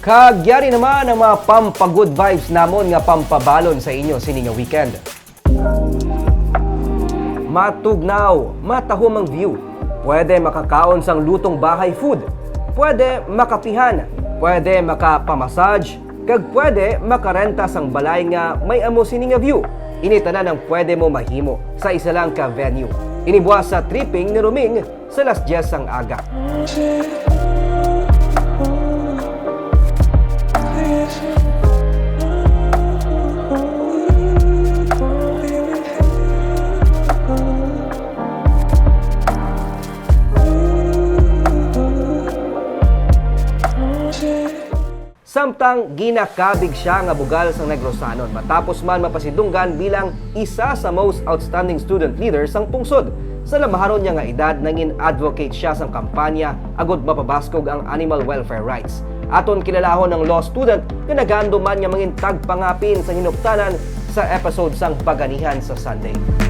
Kagyari naman ang mga pampagood vibes namon nga pampabalon sa inyo sining nga weekend. Matugnaw, matahom ang view. Pwede makakaon sang lutong bahay food. Pwede makapihan. Pwede makapamassage. Kag pwede makarenta sang balay nga may amo sini nga view. Initanan ang pwede mo mahimo sa isa lang ka venue. Inibuwa sa tripping ni Ruming sa las 10 sang aga. Samtang ginakabig siya nga bugal sang Negrosanon matapos man mapasidunggan bilang isa sa most outstanding student leader sang pungsod. Sa lamaharon niya nga edad nangin advocate siya sang kampanya agod mapabaskog ang animal welfare rights. Aton kilalahon ng law student nga nagando man nga mangin tagpangapin sa hinuktanan sa episode sang Paganihan sa Sunday.